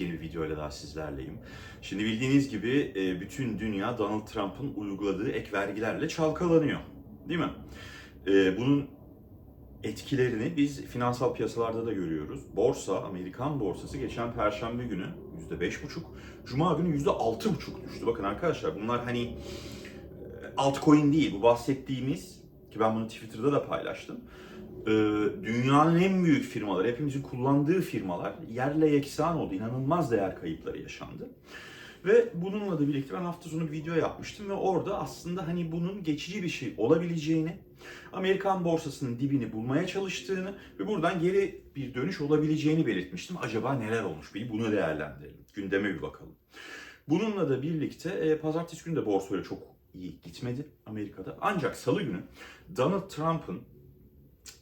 Yeni bir videoyla daha sizlerleyim. Şimdi bildiğiniz gibi e, bütün dünya Donald Trump'ın uyguladığı ek vergilerle çalkalanıyor. Değil mi? E, Bunun etkilerini biz finansal piyasalarda da görüyoruz. Borsa, Amerikan borsası geçen perşembe günü %5,5, cuma günü %6,5 düştü. Bakın arkadaşlar bunlar hani e, altcoin değil. Bu bahsettiğimiz ki ben bunu Twitter'da da paylaştım. Ee, dünyanın en büyük firmaları, hepimizin kullandığı firmalar yerle yeksan oldu. İnanılmaz değer kayıpları yaşandı. Ve bununla da birlikte ben hafta sonu bir video yapmıştım ve orada aslında hani bunun geçici bir şey olabileceğini, Amerikan borsasının dibini bulmaya çalıştığını ve buradan geri bir dönüş olabileceğini belirtmiştim. Acaba neler olmuş? Bir bunu değerlendirelim. Gündeme bir bakalım. Bununla da birlikte e, pazartesi günü de borsa öyle çok iyi gitmedi Amerika'da. Ancak salı günü Donald Trump'ın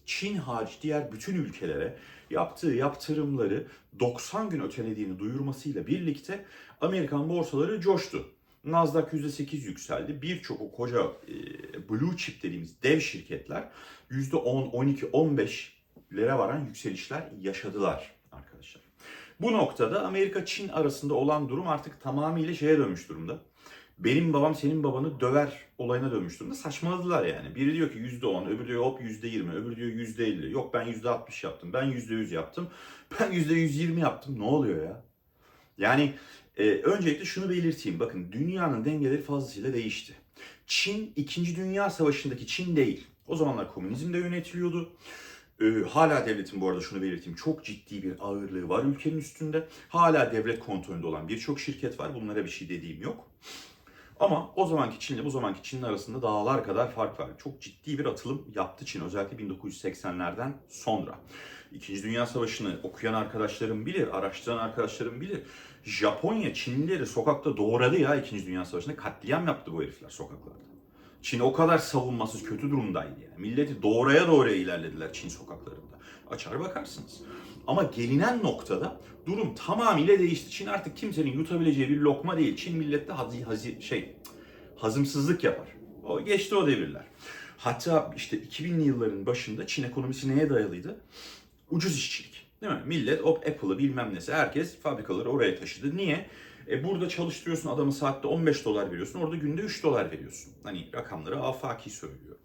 Çin hariç diğer bütün ülkelere yaptığı yaptırımları 90 gün ötelediğini duyurmasıyla birlikte Amerikan borsaları coştu. Nasdaq %8 yükseldi. Birçok o koca e, blue chip dediğimiz dev şirketler %10, 12, 15'lere varan yükselişler yaşadılar arkadaşlar. Bu noktada Amerika-Çin arasında olan durum artık tamamıyla şeye dönmüş durumda benim babam senin babanı döver olayına dönmüş durumda. Saçmaladılar yani. Biri diyor ki %10, öbürü diyor hop %20, öbürü diyor %50. Yok ben %60 yaptım, ben %100 yaptım, ben %120 yaptım. Ne oluyor ya? Yani e, öncelikle şunu belirteyim. Bakın dünyanın dengeleri fazlasıyla değişti. Çin 2. Dünya Savaşı'ndaki Çin değil. O zamanlar komünizmde yönetiliyordu. Ee, hala devletin bu arada şunu belirteyim çok ciddi bir ağırlığı var ülkenin üstünde. Hala devlet kontrolünde olan birçok şirket var. Bunlara bir şey dediğim yok. Ama o zamanki Çin ile bu zamanki Çin'in arasında dağlar kadar fark var. Çok ciddi bir atılım yaptı Çin özellikle 1980'lerden sonra. İkinci Dünya Savaşı'nı okuyan arkadaşlarım bilir, araştıran arkadaşlarım bilir. Japonya Çinlileri sokakta doğradı ya İkinci Dünya Savaşı'nda. Katliam yaptı bu herifler sokaklarda. Çin o kadar savunmasız kötü durumdaydı yani. Milleti doğraya doğraya ilerlediler Çin sokaklarında. Açar bakarsınız. Ama gelinen noktada durum tamamıyla değişti. Çin artık kimsenin yutabileceği bir lokma değil. Çin millette hazi, hazi, şey hazımsızlık yapar. O geçti o devirler. Hatta işte 2000'li yılların başında Çin ekonomisi neye dayalıydı? Ucuz işçilik. Değil mi? Millet o Apple'ı bilmem nesi herkes fabrikaları oraya taşıdı. Niye? E burada çalıştırıyorsun adamı saatte 15 dolar veriyorsun. Orada günde 3 dolar veriyorsun. Hani rakamları afaki söylüyor.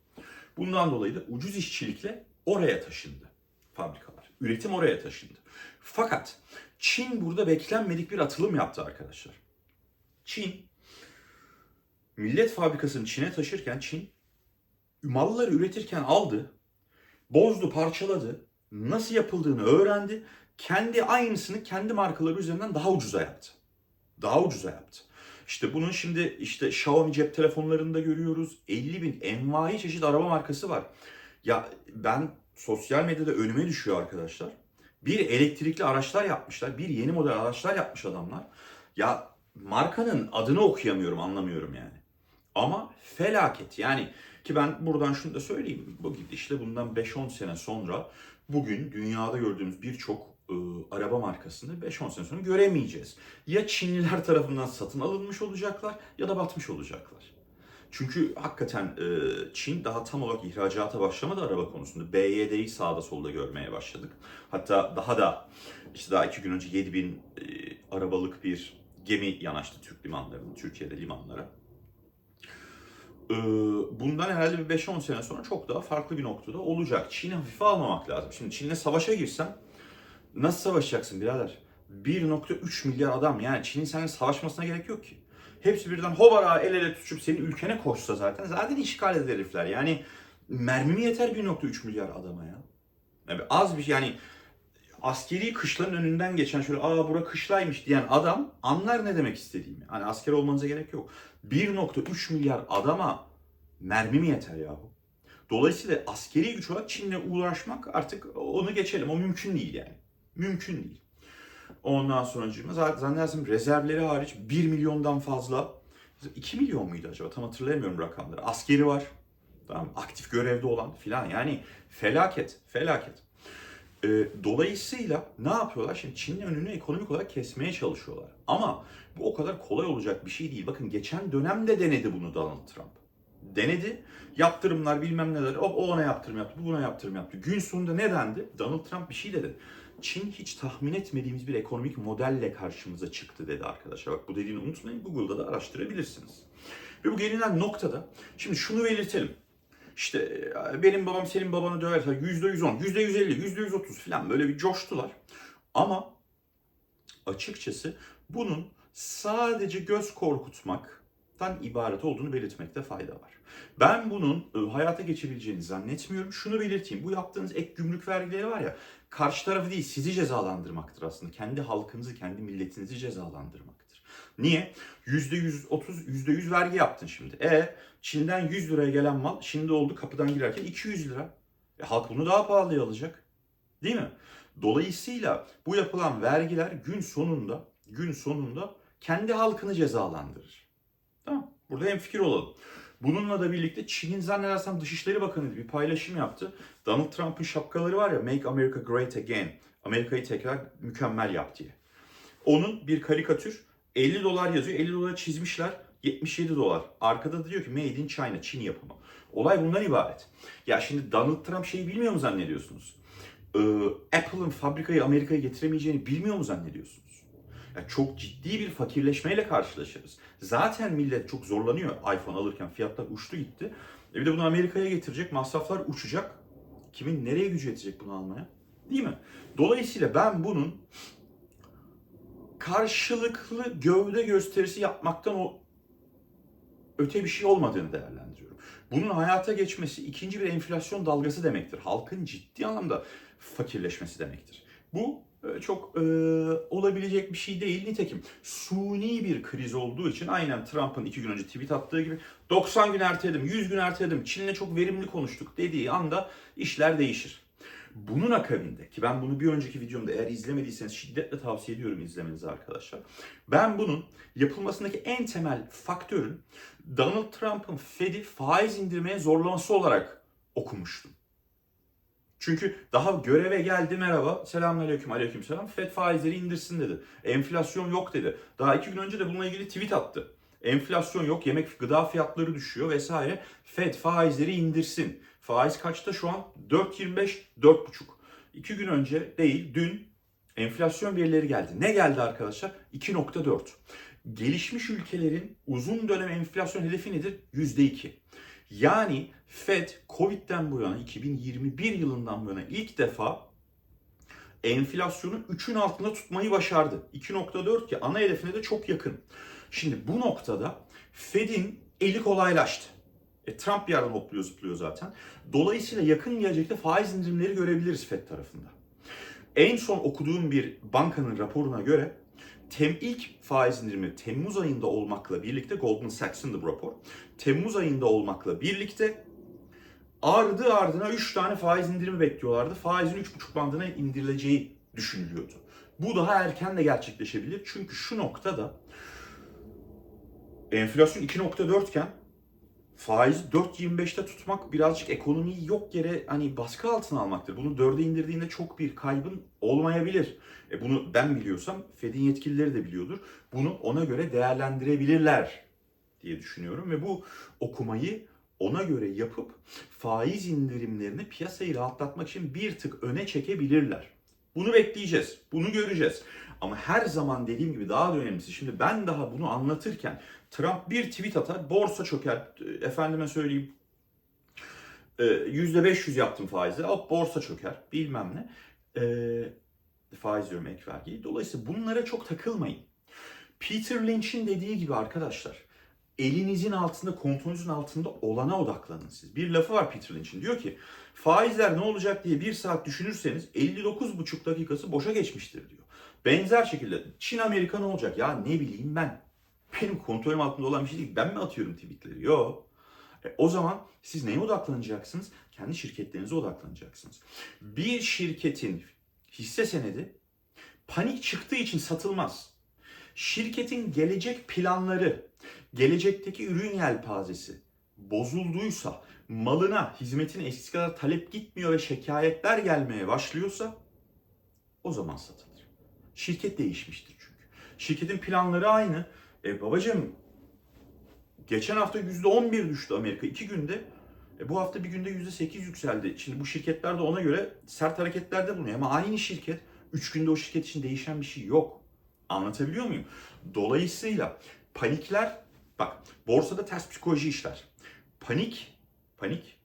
Bundan dolayı da ucuz işçilikle oraya taşındı fabrikalar. Üretim oraya taşındı. Fakat Çin burada beklenmedik bir atılım yaptı arkadaşlar. Çin millet fabrikasını Çin'e taşırken Çin malları üretirken aldı, bozdu, parçaladı, nasıl yapıldığını öğrendi. Kendi aynısını kendi markaları üzerinden daha ucuza yaptı. Daha ucuza yaptı. İşte bunun şimdi işte Xiaomi cep telefonlarında görüyoruz. 50 bin envai çeşit araba markası var. Ya ben sosyal medyada önüme düşüyor arkadaşlar. Bir elektrikli araçlar yapmışlar. Bir yeni model araçlar yapmış adamlar. Ya markanın adını okuyamıyorum, anlamıyorum yani. Ama felaket yani ki ben buradan şunu da söyleyeyim. Bu gidişle bundan 5-10 sene sonra bugün dünyada gördüğümüz birçok e, araba markasını 5-10 sene sonra göremeyeceğiz. Ya Çinliler tarafından satın alınmış olacaklar ya da batmış olacaklar. Çünkü hakikaten e, Çin daha tam olarak ihracata başlamadı araba konusunda. BYD'yi sağda solda görmeye başladık. Hatta daha da işte daha iki gün önce 7000 e, arabalık bir gemi yanaştı Türk limanlarına, Türkiye'de limanlara. E, bundan herhalde bir 5-10 sene sonra çok daha farklı bir noktada olacak. Çin'i hafife almamak lazım. Şimdi Çin'le savaşa girsen nasıl savaşacaksın birader? 1.3 milyar adam yani Çin'in seninle savaşmasına gerek yok ki. Hepsi birden hobara el ele tutuşup senin ülkene koşsa zaten zaten işgal eder herifler. Yani mermi mi yeter 1.3 milyar adama ya? Yani az bir şey yani askeri kışların önünden geçen şöyle aa bura kışlaymış diyen adam anlar ne demek istediğimi. Hani asker olmanıza gerek yok. 1.3 milyar adama mermi mi yeter yahu? Dolayısıyla askeri güç olarak Çin'le uğraşmak artık onu geçelim. O mümkün değil yani. Mümkün değil. Ondan sonra zannedersem rezervleri hariç 1 milyondan fazla 2 milyon muydu acaba tam hatırlayamıyorum rakamları. Askeri var. Tamam aktif görevde olan filan yani felaket felaket. Ee, dolayısıyla ne yapıyorlar? Şimdi Çin'in önünü ekonomik olarak kesmeye çalışıyorlar. Ama bu o kadar kolay olacak bir şey değil. Bakın geçen dönemde denedi bunu Donald Trump. Denedi. Yaptırımlar bilmem neler. O, o ona yaptırım yaptı, bu buna yaptırım yaptı. Gün sonunda ne dendi? Donald Trump bir şey dedi. Çin hiç tahmin etmediğimiz bir ekonomik modelle karşımıza çıktı dedi arkadaşlar. Bak bu dediğini unutmayın. Google'da da araştırabilirsiniz. Ve bu gelinen noktada şimdi şunu belirtelim. İşte e, benim babam senin babanı döverse yüzde yüz on, yüzde yüz elli, yüzde yüz otuz falan böyle bir coştular. Ama açıkçası bunun sadece göz korkutmaktan ibaret olduğunu belirtmekte fayda var. Ben bunun e, hayata geçebileceğini zannetmiyorum. Şunu belirteyim. Bu yaptığınız ek gümrük vergileri var ya karşı tarafı değil sizi cezalandırmaktır aslında. Kendi halkınızı, kendi milletinizi cezalandırmaktır. Niye? %130, %100 vergi yaptın şimdi. E Çin'den 100 liraya gelen mal şimdi oldu kapıdan girerken 200 lira. E, halk bunu daha pahalıya alacak. Değil mi? Dolayısıyla bu yapılan vergiler gün sonunda gün sonunda kendi halkını cezalandırır. Tamam. Burada hem fikir olalım. Bununla da birlikte Çin'in zannedersem Dışişleri Bakanı bir paylaşım yaptı. Donald Trump'ın şapkaları var ya Make America Great Again. Amerika'yı tekrar mükemmel yap diye. Onun bir karikatür 50 dolar yazıyor. 50 dolar çizmişler. 77 dolar. Arkada da diyor ki Made in China, Çin yapımı. Olay bundan ibaret. Ya şimdi Donald Trump şeyi bilmiyor mu zannediyorsunuz? Ee, Apple'ın fabrikayı Amerika'ya getiremeyeceğini bilmiyor mu zannediyorsunuz? Yani çok ciddi bir fakirleşmeyle karşılaşırız. Zaten millet çok zorlanıyor iPhone alırken fiyatlar uçtu gitti. E bir de bunu Amerika'ya getirecek, masraflar uçacak. Kimin nereye gücü yetecek bunu almaya? Değil mi? Dolayısıyla ben bunun karşılıklı gövde gösterisi yapmaktan o öte bir şey olmadığını değerlendiriyorum. Bunun hayata geçmesi ikinci bir enflasyon dalgası demektir. Halkın ciddi anlamda fakirleşmesi demektir. Bu çok e, olabilecek bir şey değil. Nitekim suni bir kriz olduğu için aynen Trump'ın iki gün önce tweet attığı gibi 90 gün erteledim, 100 gün erteledim, Çin'le çok verimli konuştuk dediği anda işler değişir. Bunun akabinde ki ben bunu bir önceki videomda eğer izlemediyseniz şiddetle tavsiye ediyorum izlemenizi arkadaşlar. Ben bunun yapılmasındaki en temel faktörün Donald Trump'ın Fed'i faiz indirmeye zorlaması olarak okumuştum. Çünkü daha göreve geldi merhaba selamünaleyküm aleykümselam Fed faizleri indirsin dedi. Enflasyon yok dedi. Daha iki gün önce de bununla ilgili tweet attı. Enflasyon yok, yemek gıda fiyatları düşüyor vesaire. Fed faizleri indirsin. Faiz kaçta şu an? 4.25, 4.5. İki gün önce değil, dün enflasyon verileri geldi. Ne geldi arkadaşlar? 2.4. Gelişmiş ülkelerin uzun dönem enflasyon hedefi nedir? %2. Yani Fed Covid'den bu yana 2021 yılından bu yana ilk defa enflasyonu 3'ün altında tutmayı başardı. 2.4 ki ana hedefine de çok yakın. Şimdi bu noktada Fed'in eli kolaylaştı. E, Trump bir yerden hopluyor zıplıyor zaten. Dolayısıyla yakın gelecekte faiz indirimleri görebiliriz Fed tarafında. En son okuduğum bir bankanın raporuna göre tem ilk faiz indirimi Temmuz ayında olmakla birlikte Goldman Sachs'ın da bu rapor. Temmuz ayında olmakla birlikte ardı ardına 3 tane faiz indirimi bekliyorlardı. Faizin 3,5 bandına indirileceği düşünülüyordu. Bu daha erken de gerçekleşebilir. Çünkü şu noktada enflasyon 2.4 iken faizi 4.25'te tutmak birazcık ekonomiyi yok yere hani baskı altına almaktır. Bunu 4'e indirdiğinde çok bir kaybın olmayabilir. E bunu ben biliyorsam Fed'in yetkilileri de biliyordur. Bunu ona göre değerlendirebilirler diye düşünüyorum ve bu okumayı ona göre yapıp faiz indirimlerini piyasayı rahatlatmak için bir tık öne çekebilirler. Bunu bekleyeceğiz. Bunu göreceğiz. Ama her zaman dediğim gibi daha da önemlisi. Şimdi ben daha bunu anlatırken Trump bir tweet atar, borsa çöker. Efendime söyleyeyim %500 yaptım faizleri. Hop borsa çöker. Bilmem ne. E, faiz diyorum ek vergiyi. Dolayısıyla bunlara çok takılmayın. Peter Lynch'in dediği gibi arkadaşlar elinizin altında, kontrolünüzün altında olana odaklanın siz. Bir lafı var Peter Lynch'in. Diyor ki faizler ne olacak diye bir saat düşünürseniz 59,5 dakikası boşa geçmiştir diyor. Benzer şekilde Çin Amerika ne olacak? Ya ne bileyim ben. Benim kontrolüm altında olan bir şey değil. Ben mi atıyorum tweetleri? Yok. E, o zaman siz neye odaklanacaksınız? Kendi şirketlerinize odaklanacaksınız. Bir şirketin hisse senedi panik çıktığı için satılmaz. Şirketin gelecek planları, gelecekteki ürün yelpazesi bozulduysa, malına, hizmetine eskisi kadar talep gitmiyor ve şikayetler gelmeye başlıyorsa o zaman satılır. Şirket değişmiştir çünkü. Şirketin planları aynı. E babacım geçen hafta %11 düştü Amerika iki günde. E bu hafta bir günde %8 yükseldi. Şimdi bu şirketler de ona göre sert hareketlerde bulunuyor. Ama aynı şirket Üç günde o şirket için değişen bir şey yok. Anlatabiliyor muyum? Dolayısıyla panikler, bak borsada ters psikoloji işler. Panik, panik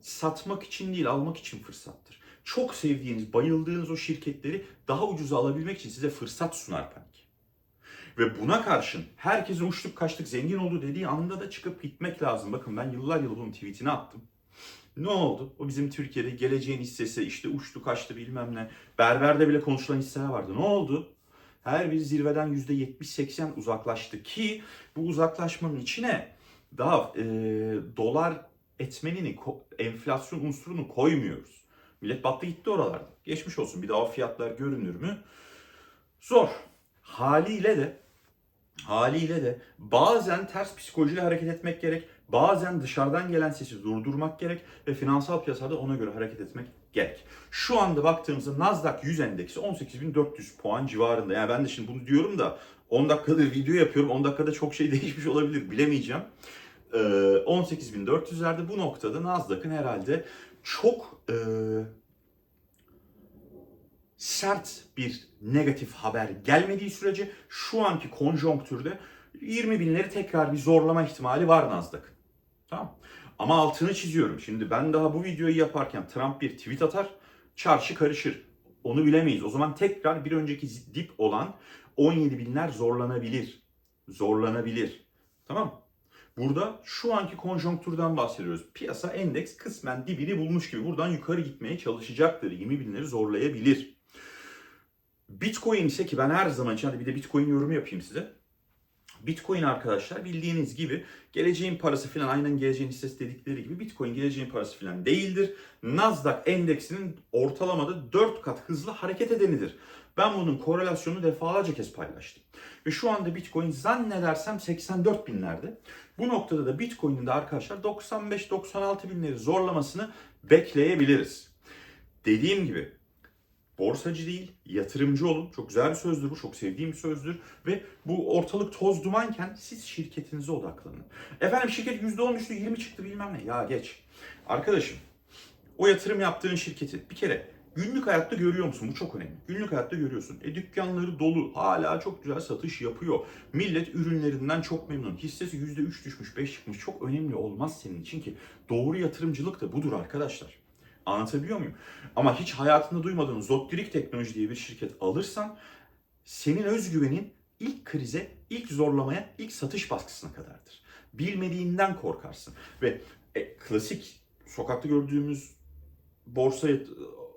satmak için değil almak için fırsattır. Çok sevdiğiniz, bayıldığınız o şirketleri daha ucuza alabilmek için size fırsat sunar panik. Ve buna karşın herkesin uçtuk kaçtık zengin oldu dediği anda da çıkıp gitmek lazım. Bakın ben yıllar yıl bunun tweetini attım. Ne oldu? O bizim Türkiye'de geleceğin hissesi işte uçtu kaçtı bilmem ne. Berberde bile konuşulan hisseler vardı. Ne oldu? Her bir zirveden %70-80 uzaklaştı ki bu uzaklaşmanın içine daha e, dolar etmenini, enflasyon unsurunu koymuyoruz. Millet battı gitti oralarda. Geçmiş olsun. Bir daha o fiyatlar görünür mü? Zor. Haliyle de haliyle de bazen ters psikolojiyle hareket etmek gerek. Bazen dışarıdan gelen sesi durdurmak gerek ve finansal piyasada ona göre hareket etmek gerek. Şu anda baktığımızda Nasdaq 100 endeksi 18.400 puan civarında. Yani ben de şimdi bunu diyorum da 10 dakikadır video yapıyorum. 10 dakikada çok şey değişmiş olabilir bilemeyeceğim. Ee, 18.400'lerde bu noktada Nasdaq'ın herhalde çok e, sert bir negatif haber gelmediği sürece şu anki konjonktürde 20 binleri tekrar bir zorlama ihtimali var Nasdaq'ın. Tamam. Ama altını çiziyorum. Şimdi ben daha bu videoyu yaparken Trump bir tweet atar, çarşı karışır. Onu bilemeyiz. O zaman tekrar bir önceki dip olan 17 binler zorlanabilir. Zorlanabilir. Tamam? Burada şu anki konjonktürden bahsediyoruz. Piyasa endeks kısmen dibini bulmuş gibi buradan yukarı gitmeye çalışacaktır. 20 binleri zorlayabilir. Bitcoin ise ki ben her zaman için hadi bir de Bitcoin yorumu yapayım size. Bitcoin arkadaşlar bildiğiniz gibi geleceğin parası falan aynen geleceğin hissesi dedikleri gibi Bitcoin geleceğin parası falan değildir. Nasdaq endeksinin ortalamada 4 kat hızlı hareket edenidir. Ben bunun korelasyonu defalarca kez paylaştım. Ve şu anda Bitcoin zannedersem 84 binlerde. Bu noktada da Bitcoin'in de arkadaşlar 95-96 binleri zorlamasını bekleyebiliriz. Dediğim gibi borsacı değil, yatırımcı olun. Çok güzel bir sözdür bu, çok sevdiğim bir sözdür. Ve bu ortalık toz dumanken siz şirketinize odaklanın. Efendim şirket %10 düştü, 20 çıktı bilmem ne. Ya geç. Arkadaşım, o yatırım yaptığın şirketi bir kere günlük hayatta görüyor musun? Bu çok önemli. Günlük hayatta görüyorsun. E dükkanları dolu, hala çok güzel satış yapıyor. Millet ürünlerinden çok memnun. Hissesi %3 düşmüş, 5 çıkmış. Çok önemli olmaz senin için ki doğru yatırımcılık da budur arkadaşlar. Anlatabiliyor muyum? Ama hiç hayatında duymadığın Zottirik Teknoloji diye bir şirket alırsan senin özgüvenin ilk krize, ilk zorlamaya, ilk satış baskısına kadardır. Bilmediğinden korkarsın. Ve e, klasik sokakta gördüğümüz borsa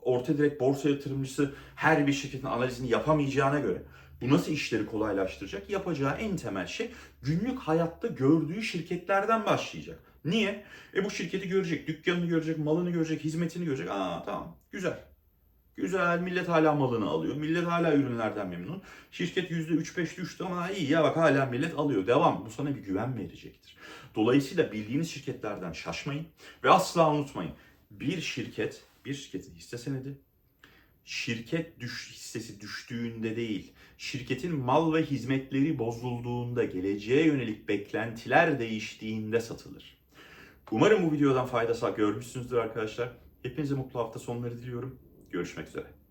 orta direkt borsa yatırımcısı her bir şirketin analizini yapamayacağına göre bu nasıl işleri kolaylaştıracak? Yapacağı en temel şey günlük hayatta gördüğü şirketlerden başlayacak. Niye? E bu şirketi görecek, dükkanını görecek, malını görecek, hizmetini görecek. Aa tamam, güzel. Güzel, millet hala malını alıyor. Millet hala ürünlerden memnun. Şirket %3-5 düştü ama iyi ya bak hala millet alıyor. Devam. Bu sana bir güven verecektir. Dolayısıyla bildiğiniz şirketlerden şaşmayın. Ve asla unutmayın. Bir şirket, bir şirketin hisse senedi şirket düş, hissesi düştüğünde değil, şirketin mal ve hizmetleri bozulduğunda, geleceğe yönelik beklentiler değiştiğinde satılır. Umarım bu videodan fayda görmüşsünüzdür arkadaşlar. Hepinize mutlu hafta sonları diliyorum. Görüşmek üzere.